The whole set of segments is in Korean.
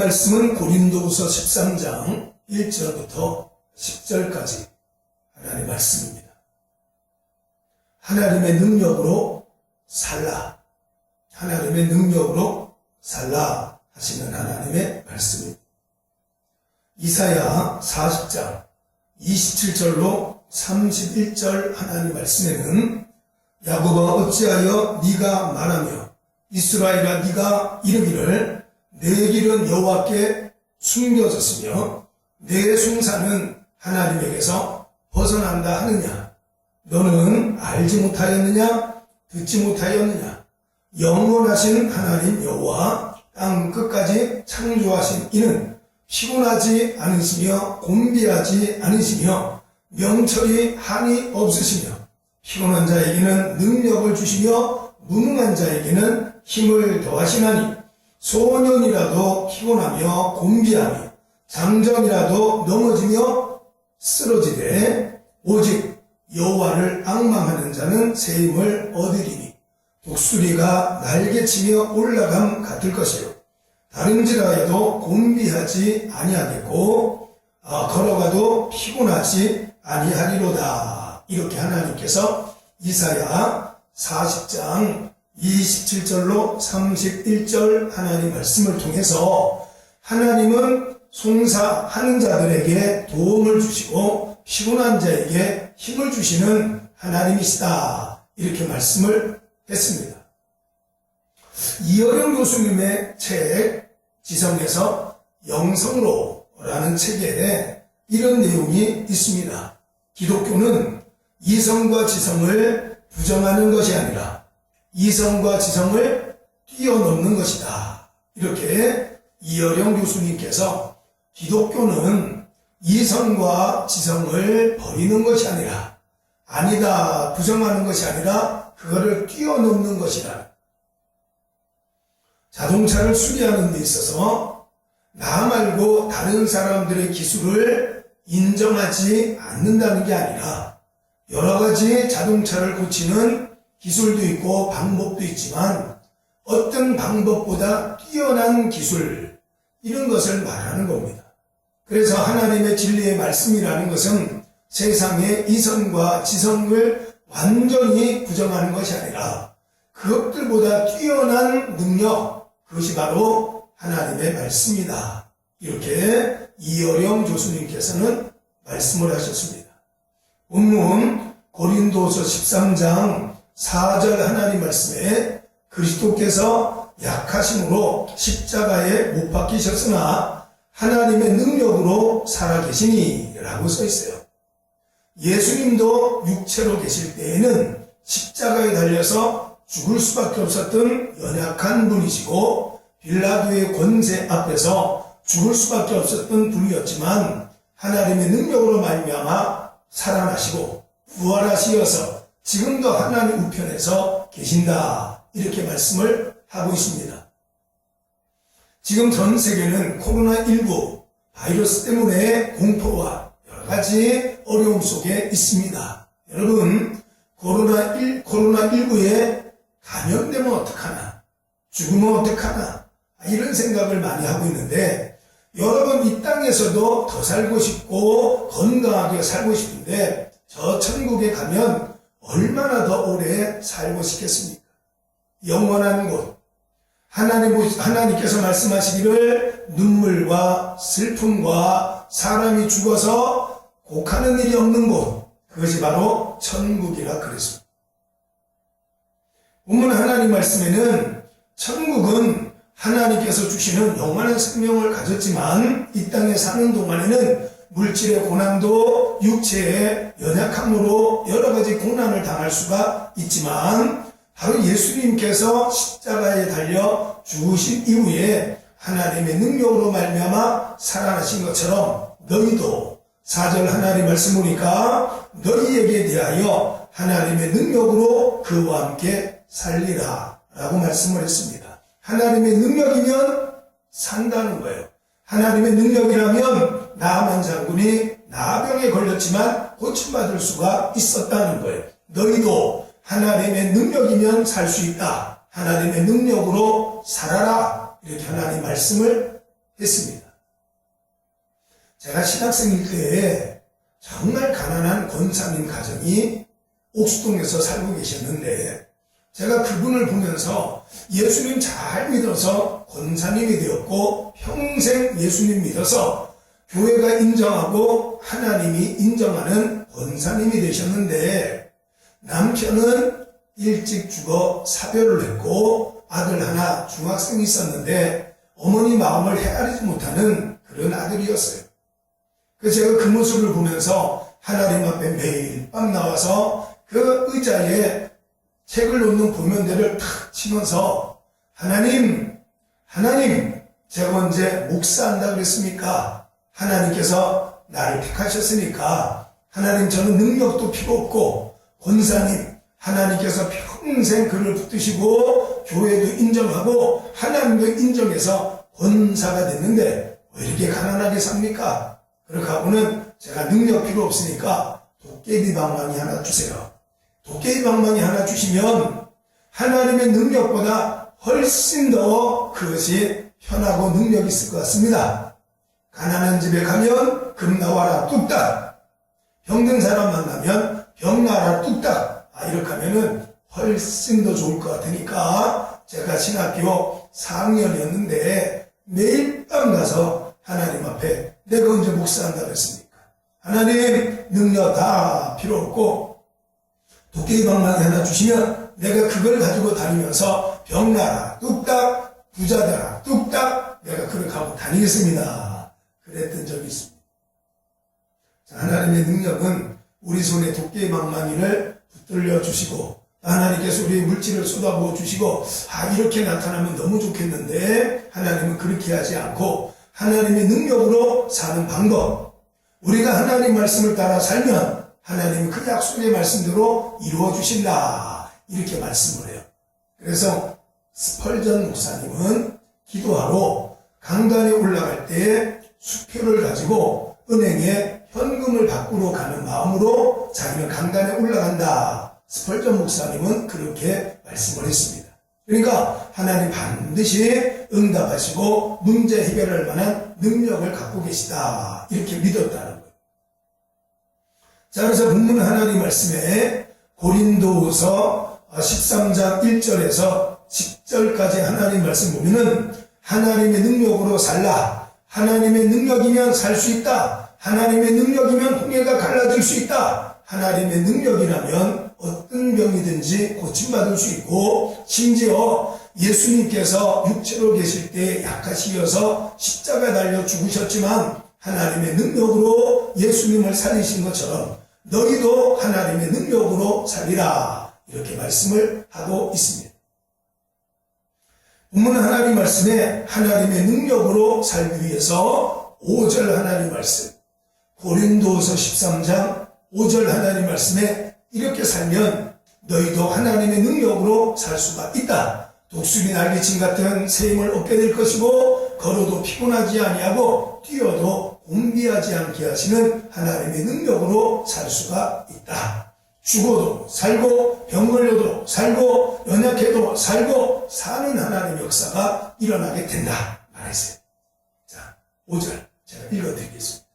말씀은 고린도후서 13장 1절부터 10절까지 하나님의 말씀입니다. 하나님의 능력으로 살라. 하나님의 능력으로 살라 하시는 하나님의 말씀입니다. 이사야 40장 27절로 31절 하나님 말씀에는 야곱아 어찌하여 네가 말하며 이스라엘아 네가 이르기를 내 길은 여호와께 숨겨졌으며 내 숭사는 하나님에게서 벗어난다 하느냐? 너는 알지 못하였느냐? 듣지 못하였느냐? 영원하신 하나님 여호와 땅 끝까지 창조하신 이는 피곤하지 않으시며 곤비하지 않으시며 명철이 한이 없으시며 피곤한 자에게는 능력을 주시며 무능한 자에게는 힘을 더하시나니 소년이라도 피곤하며 곤비하며 장정이라도 넘어지며 쓰러지되 오직 여호와를 악망하는 자는 새 힘을 얻으리니 독수리가 날개치며 올라감 같을 것이요. 다른지라에도 곤비하지 아니하겠고 아, 걸어가도 피곤하지 아니하리로다. 이렇게 하나님께서 이사야 40장 27절로 31절 하나님 말씀을 통해서 하나님은 송사하는 자들에게 도움을 주시고 피곤한 자에게 힘을 주시는 하나님이시다. 이렇게 말씀을 했습니다. 이어령 교수님의 책 지성에서 영성로라는 책에 이런 내용이 있습니다. 기독교는 이성과 지성을 부정하는 것이 아니라 이성과 지성을 뛰어넘는 것이다. 이렇게 이어령 교수님께서 기독교는 이성과 지성을 버리는 것이 아니라 아니다 부정하는 것이 아니라 그거를 뛰어넘는 것이다. 자동차를 수리하는 데 있어서 나 말고 다른 사람들의 기술을 인정하지 않는다는 게 아니라 여러 가지 자동차를 고치는 기술도 있고 방법도 있지만 어떤 방법보다 뛰어난 기술 이런 것을 말하는 겁니다. 그래서 하나님의 진리의 말씀이라는 것은 세상의 이성과 지성을 완전히 부정하는 것이 아니라 그것들보다 뛰어난 능력 그것이 바로 하나님의 말씀이다. 이렇게 이어령 교수님께서는 말씀을 하셨습니다. 본문 고린도서 13장 4절 하나님 말씀에 그리스도께서 약하심으로 십자가에 못 박히셨으나 하나님의 능력으로 살아계시니 라고 써 있어요. 예수님도 육체로 계실 때에는 십자가에 달려서 죽을 수밖에 없었던 연약한 분이시고 빌라도의 권세 앞에서 죽을 수밖에 없었던 분이었지만 하나님의 능력으로 말미암아 살아나시고 부활하시어서 지금도 하나님 우편에서 계신다 이렇게 말씀을 하고 있습니다. 지금 전 세계는 코로나19 바이러스 때문에 공포와 여러 가지 어려움 속에 있습니다. 여러분, 코로나1, 코로나19에 감염되면 어떡하나? 죽으면 어떡하나? 이런 생각을 많이 하고 있는데, 여러분 이 땅에서도 더 살고 싶고 건강하게 살고 싶은데, 저 천국에 가면 얼마나 더 오래 살고 싶겠습니까? 영원한 곳, 하나님, 하나님께서 말씀하시기를 눈물과 슬픔과 사람이 죽어서 곡하는 일이 없는 곳, 그것이 바로 천국이라 그랬습니다. 본문 하나님 말씀에는 천국은 하나님께서 주시는 영원한 생명을 가졌지만 이 땅에 사는 동안에는 물질의 고난도 육체의 연약함으로 여러 가지 고난을 당할 수가 있지만 바로 예수님께서 십자가에 달려 죽으신 이후에 하나님의 능력으로 말미암아 살아나신 것처럼 너희도 사절 하나님 말씀 보니까 너희에게 대하여 하나님의 능력으로 그와 함께 살리라 라고 말씀을 했습니다. 하나님의 능력이면 산다는 거예요. 하나님의 능력이라면 나만 장군이 나병에 걸렸지만 고침받을 수가 있었다는 거예요. 너희도 하나님의 능력이면 살 수 있다. 하나님의 능력으로 살아라. 이렇게 하나님 말씀을 했습니다. 제가 신학생일 때에 정말 가난한 권사님 가정이 옥수동에서 살고 계셨는데 제가 그분을 보면서 예수님 잘 믿어서 권사님이 되었고 평생 예수님 믿어서 교회가 인정하고 하나님이 인정하는 권사님이 되셨는데 남편은 일찍 죽어 사별을 했고 아들 하나 중학생이 있었는데 어머니 마음을 헤아리지 못하는 그런 아들이었어요. 그래서 제가 그 모습을 보면서 하나님 앞에 매일 밤 나와서 그 의자에 책을 놓는 보면대를 탁 치면서 하나님, 하나님, 제가 언제 목사한다 그랬습니까? 하나님께서 나를 택하셨으니까 하나님 저는 능력도 필요 없고 권사님 하나님께서 평생 그를 붙드시고 교회도 인정하고 하나님도 인정해서 권사가 됐는데 왜 이렇게 가난하게 삽니까? 그렇게 하고는 제가 능력 필요 없으니까 도깨비 방망이 하나 주세요. 도깨비 방망이 하나 주시면 하나님의 능력보다 훨씬 더 그것이 편하고 능력 있을 것 같습니다. 가난한 집에 가면 금 나와라 뚝딱. 병든 사람 만나면 병 나라 뚝딱. 아, 이렇게 하면은 훨씬 더 좋을 것 같으니까 제가 신학교 4학년이었는데 매일 밤 가서 하나님 앞에 내가 언제 목사한다 그랬습니까? 하나님 능력 다 필요 없고 도깨비 방망이 하나 주시면 내가 그걸 가지고 다니면서 병나라 뚝딱 부자되라 뚝딱 내가 그렇게 하고 다니겠습니다. 그랬던 적이 있습니다. 자, 하나님의 능력은 우리 손에 도깨비 방망이를 붙들려 주시고 하나님께서 우리 물질을 쏟아부어 주시고 아 이렇게 나타나면 너무 좋겠는데 하나님은 그렇게 하지 않고 하나님의 능력으로 사는 방법 우리가 하나님 말씀을 따라 살면 하나님은 그 약속의 말씀대로 이루어 주신다 이렇게 말씀을 해요. 그래서 스펄전 목사님은 기도하러 강단에 올라갈 때 수표를 가지고 은행에 현금을 바꾸러 가는 마음으로 자기는 강단에 올라간다. 스펄전 목사님은 그렇게 말씀을 했습니다. 그러니까 하나님 반드시 응답하시고 문제 해결할 만한 능력을 갖고 계시다. 이렇게 믿었다는 거예요. 자, 그래서 본문 하나님 말씀에 고린도후서 13장 1절에서 10절까지 하나님 말씀 보면은 하나님의 능력으로 살라. 하나님의 능력이면 살 수 있다. 하나님의 능력이면 홍해가 갈라질 수 있다. 하나님의 능력이라면 어떤 병이든지 고침받을 수 있고 심지어 예수님께서 육체로 계실 때 약하시어서 십자가 달려 죽으셨지만 하나님의 능력으로 예수님을 살리신 것처럼 너희도 하나님의 능력으로 살리라 이렇게 말씀을 하고 있습니다. 본문 하나님 말씀에 하나님의 능력으로 살기 위해서 5절 하나님 말씀 고린도서 13장 5절 하나님 말씀에 이렇게 살면 너희도 하나님의 능력으로 살 수가 있다. 독수리 날개친 같은 새 힘을 얻게 될 것이고 걸어도 피곤하지 아니하고 뛰어도 곤비하지 않게 하시는 하나님의 능력으로 살 수가 있다. 죽어도 살고 병 걸려도 살고 연약해도 살고 사는 하나님의 역사가 일어나게 된다. 말했어요. 자, 5절 제가 읽어드리겠습니다.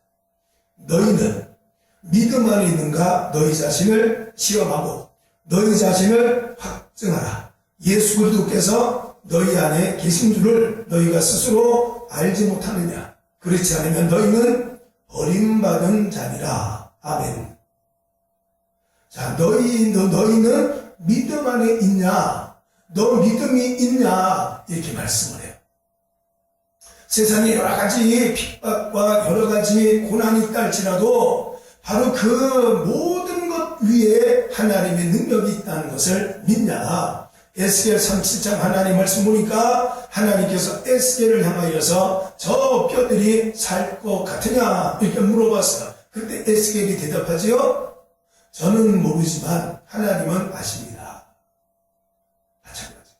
너희는 믿음 안에 있는가 너희 자신을 시험하고 너희 자신을 확증하라. 예수 그리스도께서 너희 안에 계신 줄을 너희가 스스로 알지 못하느냐. 그렇지 않으면 너희는 버림받은 자니라. 아멘. 자, 너희, 너, 너희는 믿음 안에 있냐? 너 믿음이 있냐? 이렇게 말씀을 해요. 세상에 여러 가지 핍박과 여러 가지 고난이 있다 할지라도 바로 그 모든 것 위에 하나님의 능력이 있다는 것을 믿냐? 에스겔 37장 하나님 말씀 보니까 하나님께서 에스겔을 향하여서 저 뼈들이 살 것 같으냐? 이렇게 물어봤어요. 그때 에스겔이 대답하지요? 저는 모르지만 하나님은 아십니다. 마찬가지.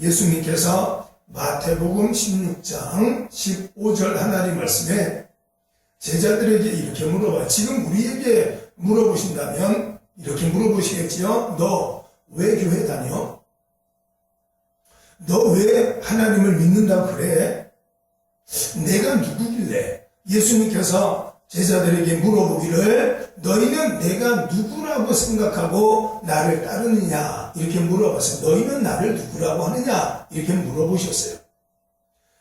예수님께서 마태복음 16장 15절 하나님 말씀에 제자들에게 이렇게 물어봐. 지금 우리에게 물어보신다면 이렇게 물어보시겠지요? 너 왜 교회 다녀? 너 왜 하나님을 믿는다고 그래? 내가 누구길래 예수님께서 제자들에게 물어보기를 너희는 내가 누구라고 생각하고 나를 따르느냐 이렇게 물어봤어요. 너희는 나를 누구라고 하느냐 이렇게 물어보셨어요.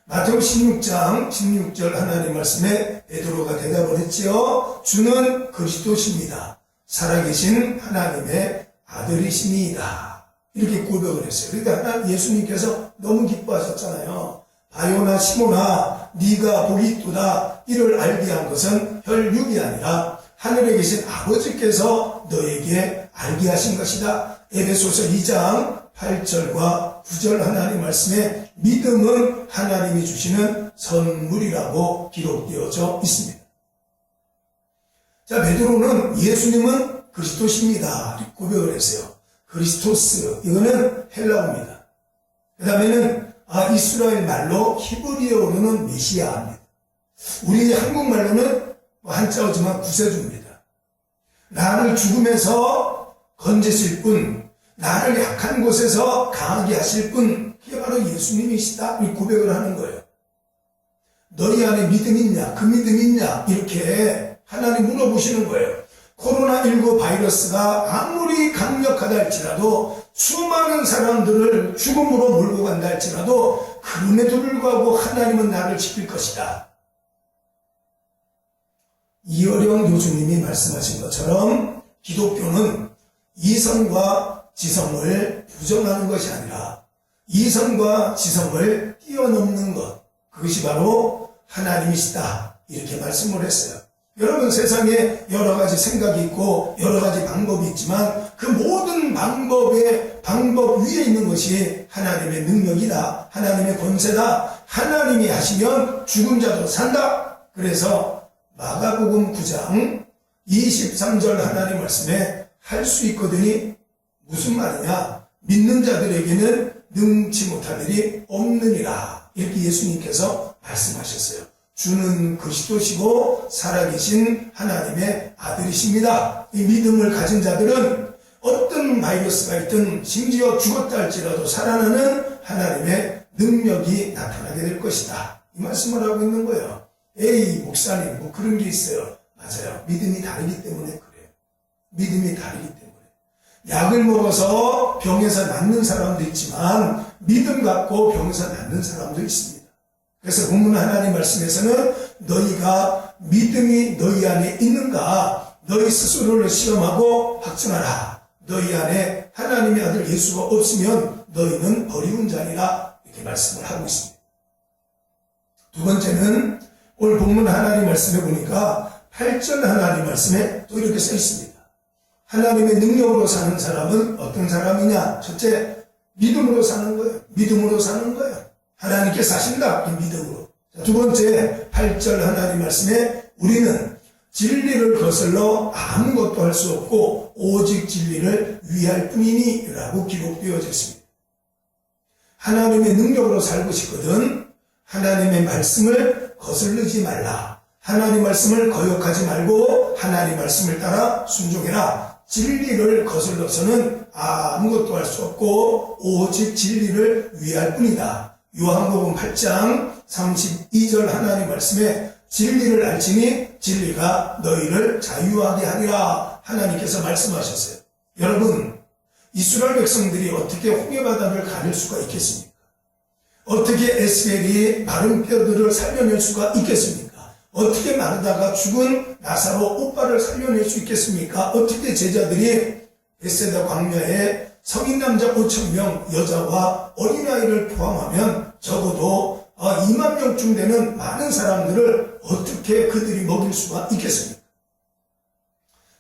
마태오 16장 16절 하나님 말씀에 베드로가 대답을 했지요. 주는 그리스도십니다. 살아계신 하나님의 아들이십니다. 이렇게 고백을 했어요. 그러니까 예수님께서 너무 기뻐하셨잖아요. 바요나 시모나 네가 복이 있도다 이를 알게 한 것은 혈육이 아니라 하늘에 계신 아버지께서 너에게 알게 하신 것이다. 에베소서 2장 8절과 9절 하나님 말씀에 믿음은 하나님이 주시는 선물이라고 기록되어져 있습니다. 자, 베드로는 예수님은 그리스도십니다. 고백을 했어요. 그리스토스. 이거는 헬라어입니다. 그 다음에는 아, 이스라엘 말로 히브리어로는 메시아입니다. 우리 한국말로는 뭐 한자어지만 구세주입니다. 나를 죽음에서 건지실 분, 나를 약한 곳에서 강하게 하실 분, 그게 바로 예수님이시다. 이 고백을 하는 거예요. 너희 안에 믿음 있냐? 그 믿음 있냐? 이렇게 하나님 물어보시는 거예요. 코로나19 바이러스가 아무리 강력하다 할지라도 수많은 사람들을 죽음으로 몰고 간다 할지라도 그럼에도 불구하고 하나님은 나를 지킬 것이다. 이어령 교수님이 말씀하신 것처럼 기독교는 이성과 지성을 부정하는 것이 아니라 이성과 지성을 뛰어넘는 것 그것이 바로 하나님이시다 이렇게 말씀을 했어요. 여러분 세상에 여러 가지 생각이 있고 여러 가지 방법이 있지만 그 모든 방법의 방법 위에 있는 것이 하나님의 능력이다. 하나님의 권세다. 하나님이 하시면 죽은 자도 산다. 그래서 마가복음 9장 23절 하나님 말씀에 할 수 있거든이 무슨 말이냐? 믿는 자들에게는 능치 못할 일이 없느니라. 이렇게 예수님께서 말씀하셨어요. 주는 그리스도시고 살아계신 하나님의 아들이십니다. 이 믿음을 가진 자들은 어떤 바이러스가 있든 심지어 죽었다 할지라도 살아나는 하나님의 능력이 나타나게 될 것이다. 이 말씀을 하고 있는 거예요. 에이, 목사님, 뭐 그런 게 있어요. 맞아요. 믿음이 다르기 때문에 그래요. 믿음이 다르기 때문에. 약을 먹어서 병에서 낫는 사람도 있지만 믿음 갖고 병에서 낫는 사람도 있습니다. 그래서 본문 하나님 말씀에서는 너희가 믿음이 너희 안에 있는가 너희 스스로를 시험하고 확증하라. 너희 안에 하나님의 아들 예수가 없으면 너희는 버리운 자니라 이렇게 말씀을 하고 있습니다. 두 번째는 오늘 본문 하나님 말씀에 보니까 8절 하나님 말씀에 또 이렇게 써 있습니다. 하나님의 능력으로 사는 사람은 어떤 사람이냐? 첫째, 믿음으로 사는 거예요. 믿음으로 사는 거예요. 하나님께 사신다. 이 믿음으로. 자, 두 번째, 8절 하나님 말씀에 우리는 진리를 거슬러 아무것도 할 수 없고 오직 진리를 위할 뿐이니 라고 기록되어져 있습니다. 하나님의 능력으로 살고 싶거든 하나님의 말씀을 거슬르지 말라. 하나님 말씀을 거역하지 말고 하나님 말씀을 따라 순종해라. 진리를 거슬러서는 아무것도 할 수 없고 오직 진리를 위할 뿐이다. 요한복음 8장 32절 하나님 말씀에 진리를 알지니 진리가 너희를 자유하게 하리라 하나님께서 말씀하셨어요. 여러분 이스라엘 백성들이 어떻게 홍해바다를 가릴 수가 있겠습니까? 어떻게 에스겔이 마른 뼈들을 살려낼 수가 있겠습니까? 어떻게 마르다가 죽은 나사로 오빠를 살려낼 수 있겠습니까? 어떻게 제자들이 베세다 광야에 성인 남자 5천 명 여자와 어린아이를 포함하면 적어도 2만 명쯤 되는 많은 사람들을 어떻게 그들이 먹일 수가 있겠습니까?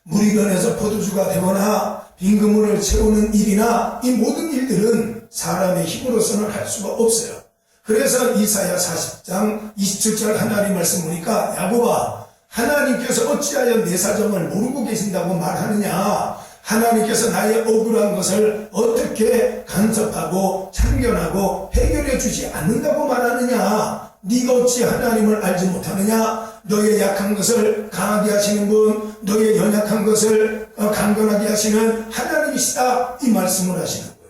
물이 변해서 포도주가 되거나 빈 그물을 채우는 일이나 이 모든 일들은 사람의 힘으로서는 할 수가 없어요. 그래서 이사야 40장 27절 하나님 말씀 보니까 야곱아 하나님께서 어찌하여 내 사정을 모르고 계신다고 말하느냐? 하나님께서 나의 억울한 것을 어떻게 간섭하고 참견하고 해결해 주지 않는다고 말하느냐? 네가 어찌 하나님을 알지 못하느냐? 너의 약한 것을 강하게 하시는 분 너의 연약한 것을 어, 강건하게 하시는 하나님이시다. 이 말씀을 하시는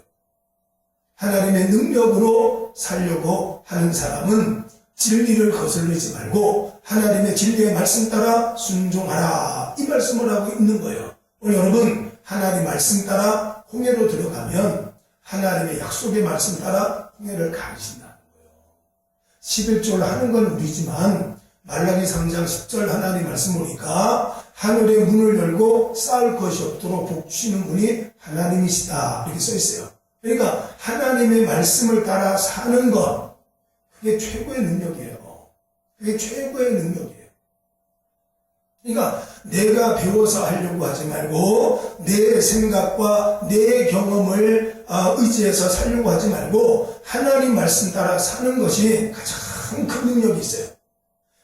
하나님의 능력으로 살려고 하는 사람은 진리를 거슬리지 말고 하나님의 진리의 말씀 따라 순종하라. 이 말씀을 하고 있는 거예요. 오늘 여러분 하나님 말씀 따라 홍해로 들어가면 하나님의 약속의 말씀 따라 홍해를 가르친다는 거예요. 11절 하는 건 우리지만 말라기 3장 10절 하나님 말씀 보니까 하늘의 문을 열고 쌓을 것이 없도록 복 주시는 분이 하나님이시다 이렇게 써 있어요. 그러니까 하나님의 말씀을 따라 사는 것 그게 최고의 능력이에요. 그게 최고의 능력이에요. 그러니까 내가 배워서 하려고 하지 말고 내 생각과 내 경험을 아, 의지해서 살려고 하지 말고 하나님 말씀 따라 사는 것이 가장 큰 능력이 있어요.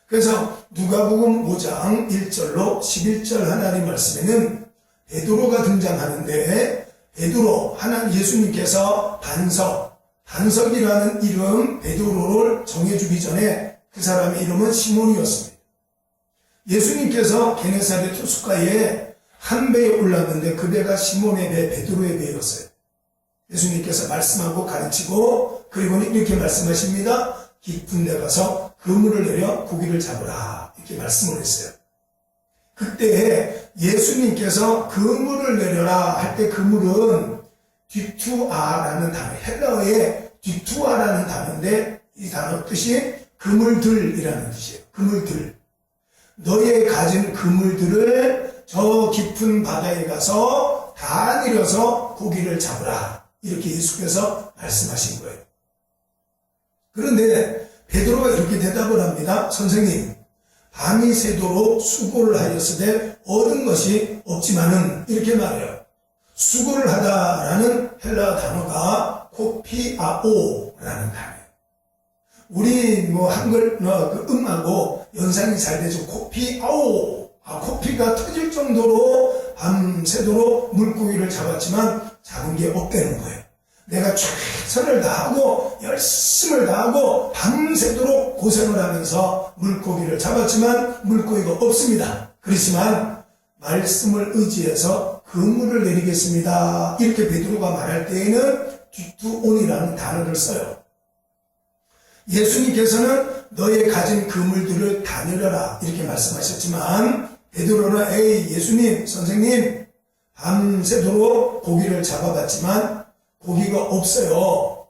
그래서 누가복음 5장 1절로 11절 하나님 말씀에는 베드로가 등장하는데 베드로 하나님 예수님께서 반석 반석이라는 이름 베드로를 정해주기 전에 그 사람의 이름은 시몬이었습니다. 예수님께서 게네사렛 호숫가에 한 배에 올랐는데 그 배가 시몬의 배 베드로의 배였어요. 예수님께서 말씀하고 가르치고 그리고는 이렇게 말씀하십니다. 깊은 데 가서 그물을 내려 고기를 잡으라 이렇게 말씀을 했어요. 그때 예수님께서 그물을 내려라 할 때 그물은 뒤투아라는 단어 헬라어의 뒤투아라는 단어인데 이 단어 뜻이 그물들이라는 뜻이에요. 그물들 너의 가진 그물들을 저 깊은 바다에 가서 다 내려서 고기를 잡으라 이렇게 예수께서 말씀하신 거예요. 그런데 베드로가 이렇게 대답을 합니다. 선생님, 밤이 새도록 수고를 하였으되 얻은 것이 없지만은 이렇게 말해요. 수고를 하다라는 헬라 단어가 코피아오라는 단어예요. 우리 뭐 한글 어, 그 음하고 연상이 잘 되죠. 코피아오. 아, 코피가 터질 정도로 밤새도록 물고기를 잡았지만 잡은 게 없다는 거예요. 내가 최선을 다하고 열심을 다하고 밤새도록 고생을 하면서 물고기를 잡았지만 물고기가 없습니다. 그렇지만 말씀을 의지해서 그물을 내리겠습니다. 이렇게 베드로가 말할 때에는 뒤투온이라는 단어를 써요. 예수님께서는 너의 가진 그물들을 다 내려라 이렇게 말씀하셨지만 베드로는 에이 예수님 선생님 밤새도록 고기를 잡아봤지만 고기가 없어요.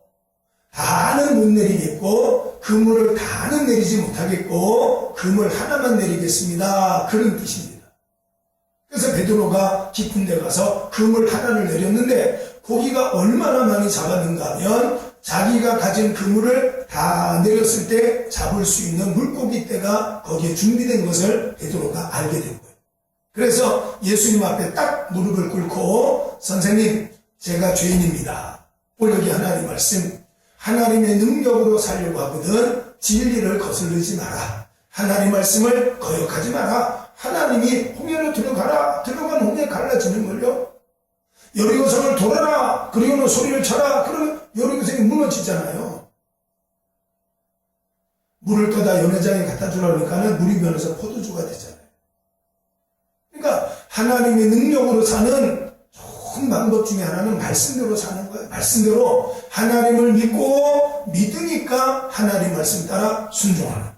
다는 못 내리겠고 그물을 다는 내리지 못하겠고 그물 하나만 내리겠습니다. 그런 뜻입니다. 그래서 베드로가 깊은 데 가서 그물 하나를 내렸는데 고기가 얼마나 많이 잡았는가 하면 자기가 가진 그물을 다 내렸을 때 잡을 수 있는 물고기 떼가 거기에 준비된 것을 베드로가 알게 된 거예요. 그래서 예수님 앞에 딱 무릎을 꿇고 선생님 제가 죄인입니다. 오늘 여기 하나님 말씀 하나님의 능력으로 살려고 하거든 진리를 거슬리지 마라. 하나님 말씀을 거역하지 마라. 하나님이 홍해로 들어가라. 들어간 홍해 갈라지는 걸요. 여리고성을 돌아라. 그리고는 소리를 쳐라. 그러면 여리고성이 무너지잖아요. 물을 떠다 연회장에 갖다 주라 그러니까는 물이 변해서 포도주가 되잖아요. 그러니까 하나님의 능력으로 사는 좋은 방법 중에 하나는 말씀대로 사는 거예요. 말씀대로 하나님을 믿고 믿으니까 하나님 말씀 따라 순종하는.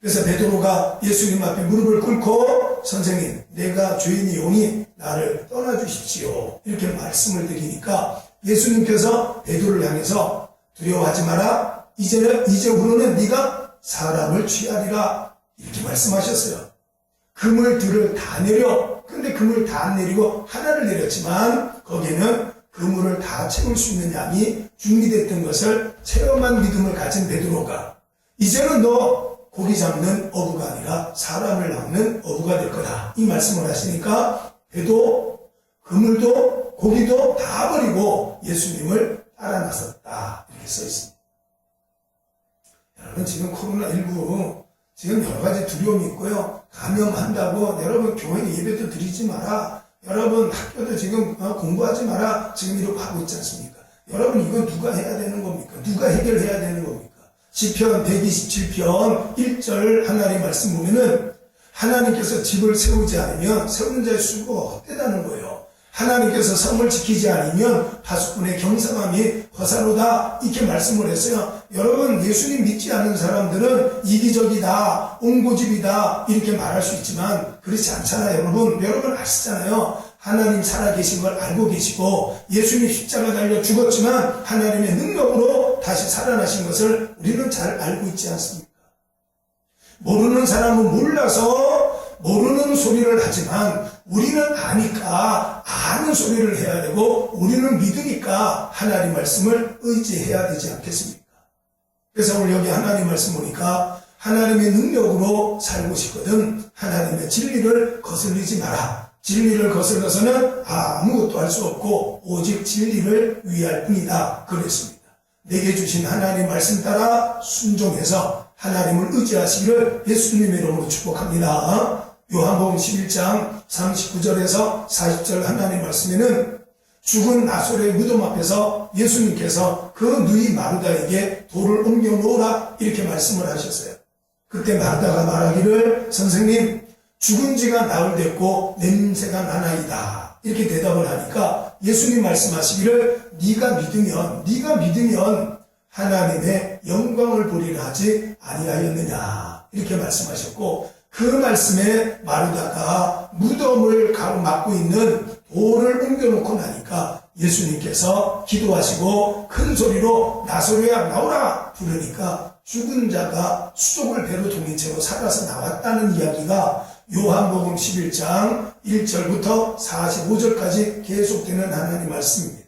그래서 베드로가 예수님 앞에 무릎을 꿇고 선생님 내가 죄인이오니 나를 떠나주십시오 이렇게 말씀을 드리니까 예수님께서 베드로를 향해서 두려워하지 마라 이제는 이제후로는 네가 사람을 취하리라 이렇게 말씀하셨어요 그물들을 다 내려 근데 그물 다안 내리고 하나를 내렸지만 거기에는 그물을 다 채울 수 있는 양이 준비됐던 것을 체험한 믿음을 가진 베드로가 이제는 너 고기 잡는 어부가 아니라 사람을 낚는 어부가 될 거다. 이 말씀을 하시니까 배도 그물도 고기도 다 버리고 예수님을 따라 나섰다. 이렇게 써 있습니다. 여러분 지금 코로나19 지금 여러 가지 두려움이 있고요. 감염한다고 여러분 교회 예배도 드리지 마라. 여러분 학교도 지금 어, 공부하지 마라. 지금 이렇게 하고 있지 않습니까? 여러분 이거 누가 해야 되는 겁니까? 누가 해결해야 되는 겁니까? 시편 127편 1절 하나님 말씀 보면은 하나님께서 집을 세우지 않으면 세우는 자의 수고가 헛되다는 거예요. 하나님께서 성을 지키지 않으면 파수꾼의 경성함이 허사로다 이렇게 말씀을 했어요. 여러분 예수님 믿지 않는 사람들은 이기적이다, 옹고집이다 이렇게 말할 수 있지만 그렇지 않잖아요. 여러분 여러분 아시잖아요. 하나님 살아계신 걸 알고 계시고 예수님 십자가 달려 죽었지만 하나님의 능력으로 다시 살아나신 것을 우리는 잘 알고 있지 않습니까? 모르는 사람은 몰라서 모르는 소리를 하지만 우리는 아니까 아는 소리를 해야 되고 우리는 믿으니까 하나님 말씀을 의지해야 되지 않겠습니까? 그래서 오늘 여기 하나님 말씀 보니까 하나님의 능력으로 살고 싶거든 하나님의 진리를 거슬리지 마라. 진리를 거슬러서는 아무것도 할 수 없고 오직 진리를 위할 뿐이다. 그랬습니다. 내게 주신 하나님 말씀 따라 순종해서 하나님을 의지하시기를 예수님의 이름으로 축복합니다. 요한복음 11장 39절에서 40절 하나님 말씀에는 죽은 나솔의 무덤 앞에서 예수님께서 그 누이 마르다에게 돌을 옮겨 놓으라 이렇게 말씀을 하셨어요. 그때 마르다가 말하기를 선생님 죽은 지가 나흘 됐고 냄새가 나나이다 이렇게 대답을 하니까 예수님 말씀하시기를 네가 믿으면 네가 믿으면 하나님의 영광을 보리라 하지 아니하였느냐 이렇게 말씀하셨고 그 말씀에 마르다가 무덤을 가로막고 있는 돌을 옮겨놓고 나니까 예수님께서 기도하시고 큰 소리로 나소로야 나오라 부르니까 죽은 자가 수족을 배로 동인 채로 살아서 나왔다는 이야기가 요한복음 11장 1절부터 45절까지 계속되는 하나님 말씀입니다.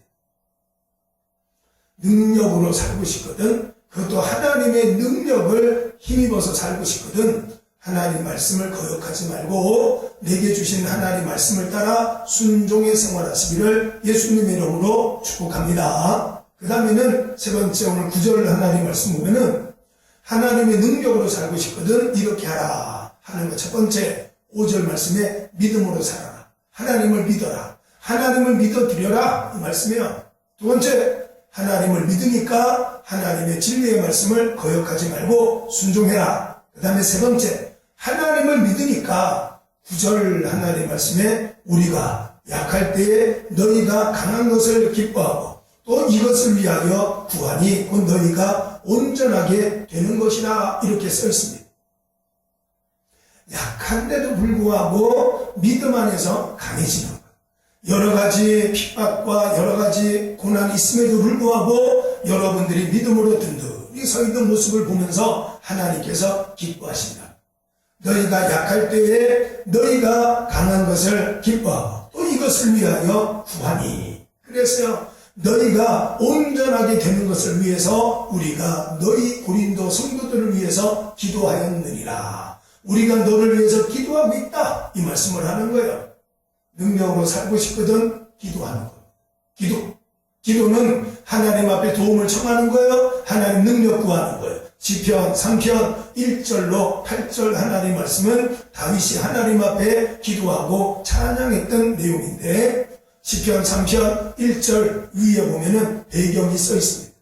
능력으로 살고 싶거든 그것도 하나님의 능력을 힘입어서 살고 싶거든 하나님 말씀을 거역하지 말고 내게 주신 하나님 말씀을 따라 순종의 생활하시기를 예수님의 이름으로 축복합니다. 그 다음에는 세 번째 오늘 구절을 하나님 말씀 보면은 하나님의 능력으로 살고 싶거든 이렇게 하라 하는 것 첫 번째 5절 말씀에 믿음으로 살아라. 하나님을 믿어라. 하나님을 믿어드려라 이 말씀이요. 두 번째 하나님을 믿으니까 하나님의 진리의 말씀을 거역하지 말고 순종해라. 그 다음에 세 번째 하나님을 믿으니까 구절 하나님의 말씀에 우리가 약할 때에 너희가 강한 것을 기뻐하고 또 이것을 위하여 구하니 곧 너희가 온전하게 되는 것이라 이렇게 써 있습니다. 약한데도 불구하고 믿음 안에서 강해지는 것. 여러 가지 핍박과 여러 가지 고난이 있음에도 불구하고 여러분들이 믿음으로 든든히 서 있는 모습을 보면서 하나님께서 기뻐하신다. 너희가 약할 때에 너희가 강한 것을 기뻐하고 또 이것을 위하여 구하니. 그래서요, 너희가 온전하게 되는 것을 위해서 우리가 너희 고린도 성도들을 위해서 기도하였느니라. 우리가 너를 위해서 기도하고 있다. 이 말씀을 하는 거예요. 능력으로 살고 싶거든 기도하는 거. 기도. 기도는 하나님 앞에 도움을 청하는 거예요. 하나님 능력 구하는 거예요. 시편 3편 1절로 8절 하나님 말씀은 다윗이 하나님 앞에 기도하고 찬양했던 내용인데 시편 3편 1절 위에 보면은 배경이 써 있습니다.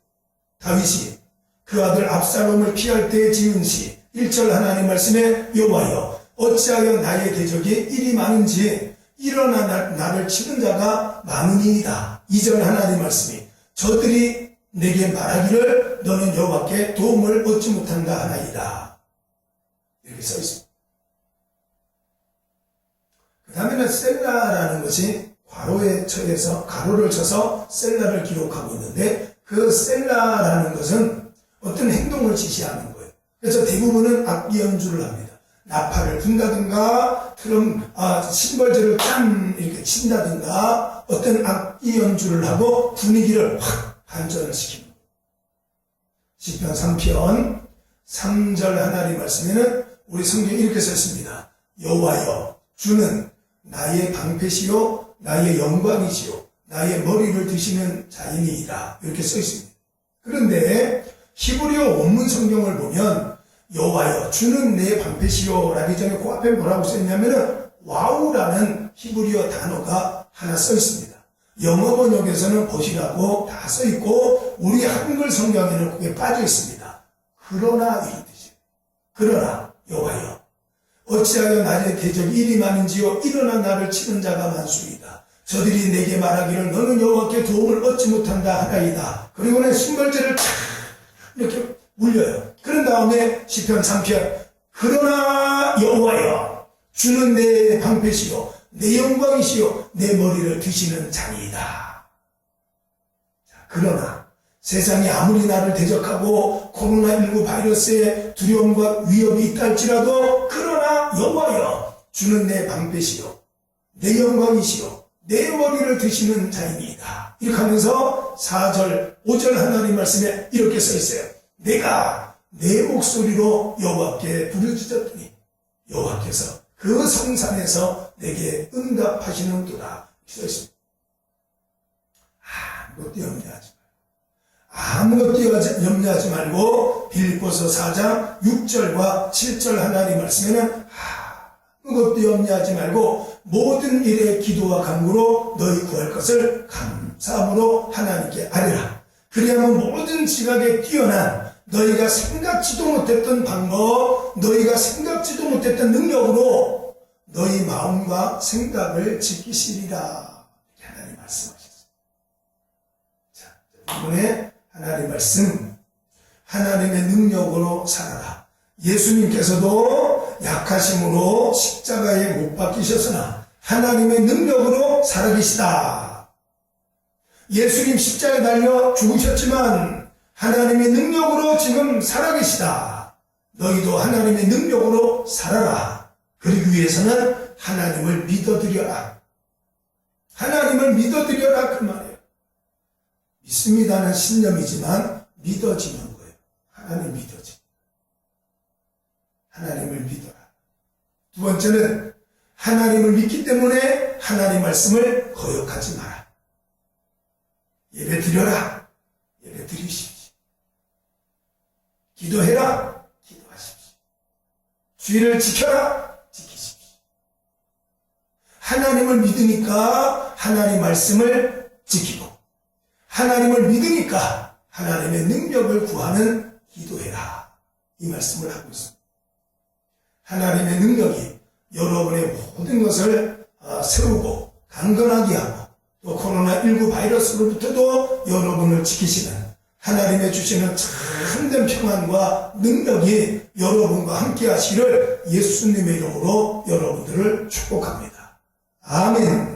다윗이 그 아들 압살롬을 피할 때 지은 시 1절 하나님 말씀에 여호와여 어찌하여 나의 대적이 일이 많은지 일어나 나, 나 를 치는 자가 많으니이다. 2절 하나님 말씀이 저들이 내게 말하기를 너는 여호와께 도움을 얻지 못한다 하나이다. 이렇게 써 있습니다. 그 다음에는 셀라라는 것이 괄호에 처해서 가로를 쳐서 셀라를 기록하고 있는데 그 셀라라는 것은 어떤 행동을 지시하는 거예요. 그래서 대부분은 악기 연주를 합니다. 나팔을 분다든가 트럼 아, 심벌제를 짠 이렇게 친다든가 어떤 악기 연주를 하고 분위기를 확 반전을 시킵니다. 시편 3편 3절 하나님 말씀에는 우리 성경에 이렇게 썼습니다. 여호와여 주는 나의 방패시요 나의 영광이시요 나의 머리를 드시는 자인이다 이렇게 써 있습니다. 그런데 히브리어 원문 성경을 보면 여호와여 주는 내 방패시요 라기 전에 그 앞에 뭐라고 써 있냐면은 와우라는 히브리어 단어가 하나 써 있습니다. 영어 번역에서는 보시라고 다 써 있고 우리 한글 성경에는 그게 빠져 있습니다. 그러나 이런 뜻이에요. 그러나 여호와여 어찌하여 나의 대적 일이 많은지요 일어나 나를 치는 자가 많수이다. 저들이 내게 말하기를 너는 여호와께 도움을 얻지 못한다 하나이다. 그리고는 신발제를 촥 이렇게 울려요. 그런 다음에 시편 3편 그러나 여호와여 주는 내 방패시요 내 영광이시요 내 머리를 드시는 자니이다. 자, 그러나 세상이 아무리 나를 대적하고 코로나19 바이러스의 두려움과 위협이 있다 할지라도 그러나 여호와여 주는 내 방패시요 내 영광이시요 내 머리를 드시는 자입니다. 이렇게 하면서 4절, 5절 하나님 말씀에 이렇게 써 있어요. 내가 내 목소리로 여호와께 부르짖었더니 여호와께서 그 성산에서 내게 응답하시는도다. 써 있습니다. 아무것도 염려하지 말고 아무것도 염려하지 말고 빌보서 4장 6절과 7절 하나님 말씀에는 아무것도 염려하지 말고 모든 일에 기도와 간구로 너희 구할 것을 감사함으로 하나님께 아뢰라. 그리하면 모든 지각에 뛰어난 너희가 생각지도 못했던 방법, 너희가 생각지도 못했던 능력으로 너희 마음과 생각을 지키시리라. 하나님 말씀하셨습니다. 자, 이번에 하나님 말씀, 하나님의 능력으로 살아라. 예수님께서도 약하심으로 십자가에 못 박히셨으나 하나님의 능력으로 살아계시다. 예수님 십자가에 달려 죽으셨지만 하나님의 능력으로 지금 살아계시다. 너희도 하나님의 능력으로 살아라. 그러기 위해서는 하나님을 믿어드려라. 하나님을 믿어드려라 그 말이에요. 믿습니다는 신념이지만 믿어지는 거예요. 하나님 믿어지. 하나님을 믿어라. 두 번째는 하나님을 믿기 때문에 하나님 말씀을 거역하지 마라. 예배 드려라. 예배 드리십시오. 기도해라. 기도하십시오. 주의를 지켜라. 하나님을 믿으니까 하나님 말씀을 지키고 하나님을 믿으니까 하나님의 능력을 구하는 기도해라. 이 말씀을 하고 있습니다. 하나님의 능력이 여러분의 모든 것을 어, 세우고 강건하게 하고 또 코로나19 바이러스로부터도 여러분을 지키시는 하나님의 주시는 참된 평안과 능력이 여러분과 함께 하시기를 예수님의 이름으로 여러분들을 축복합니다. 아멘.